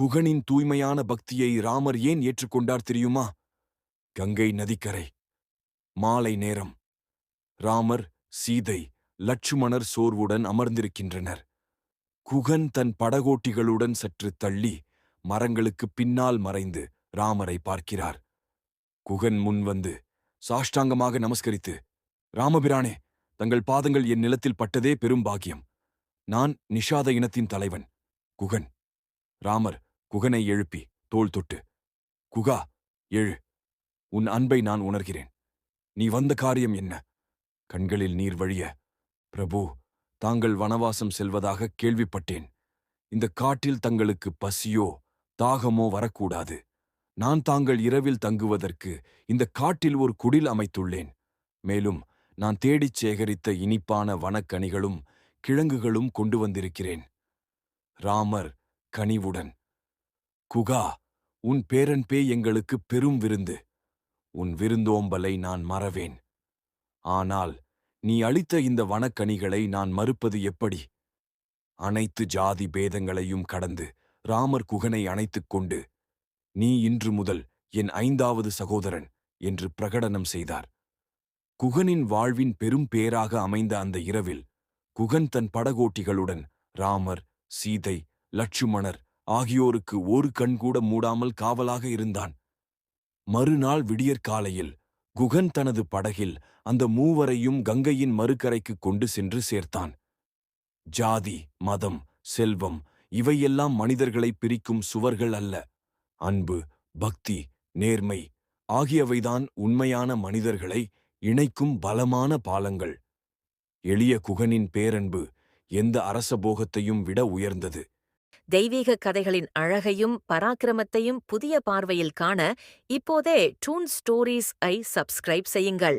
குகனின் தூய்மையான பக்தியை ராமர் ஏன் ஏற்றுக்கொண்டார் தெரியுமா? கங்கை நதிக்கரை. மாலை நேரம். ராமர் சீதை லட்சுமணர் சோர்வுடன் அமர்ந்திருக்கின்றனர். குகன் தன் படகோட்டிகளுடன் சற்று தள்ளி மரங்களுக்குப் பின்னால் மறைந்து ராமரை பார்க்கிறார். குகன் முன் வந்து சாஷ்டாங்கமாக நமஸ்கரித்து ராமபிரானே தங்கள் பாதங்கள் என் நிலத்தில் பட்டதே பெரும் பாக்கியம். நான் நிஷாத இனத்தின் தலைவன். குகன். ராமர் குகனை எழுப்பி தோள் தொட்டு குகா எழு. உன் அன்பை நான் உணர்கிறேன். நீ வந்த காரியம் என்ன? கண்களில் நீர் வழிய பிரபு தாங்கள் வனவாசம் செல்வதாக கேள்விப்பட்டேன். இந்த காட்டில் தங்களுக்கு பசியோ தாகமோ வரக்கூடாது. நான் தாங்கள் இரவில் தங்குவதற்கு இந்த காட்டில் ஒரு குடில் அமைத்துள்ளேன். மேலும் நான் தேடிச் சேகரித்த இனிப்பான வனக்கனிகளும் கிழங்குகளும் கொண்டு வந்திருக்கிறேன். ராமர் கனிவுடன் குகா உன் பேரன்பே எங்களுக்கு பெரும் விருந்து. உன் விருந்தோம்பலை நான் மறவேன். ஆனால் நீ அளித்த இந்த வனக்கனிகளை நான் மறுப்பது எப்படி? அனைத்து ஜாதி பேதங்களையும் கடந்து ராமர் குகனை அணைத்துக் கொண்டு நீ இன்று முதல் என் ஐந்தாவது சகோதரன் என்று பிரகடனம் செய்தார். குகனின் வாழ்வின் பெரும் பேராக அமைந்த அந்த இரவில் குகன் தன் படகோட்டிகளுடன் ராமர் சீதை லட்சுமணர் ஆகியோருக்கு ஒரு கண் கூட மூடாமல் காவலாக இருந்தான். மறுநாள் விடியற்காலையில் குகன் தனது படகில் அந்த மூவரையும் கங்கையின் மறுக்கரைக்கு கொண்டு சென்று சேர்த்தான். ஜாதி மதம் செல்வம் இவையெல்லாம் மனிதர்களை பிரிக்கும் சுவர்கள் அல்ல. அன்பு பக்தி நேர்மை ஆகியவைதான் உண்மையான மனிதர்களை இணைக்கும் பலமான பாலங்கள். எளிய குகனின் பேரன்பு எந்த அரசபோகத்தையும் விட உயர்ந்தது. தெய்வீக கதைகளின் அழகையும் பராக்கிரமத்தையும் புதிய பார்வையில் காண இப்போதே டூன் ஸ்டோரீஸ் ஐ சப்ஸ்கிரைப் செய்யுங்கள்.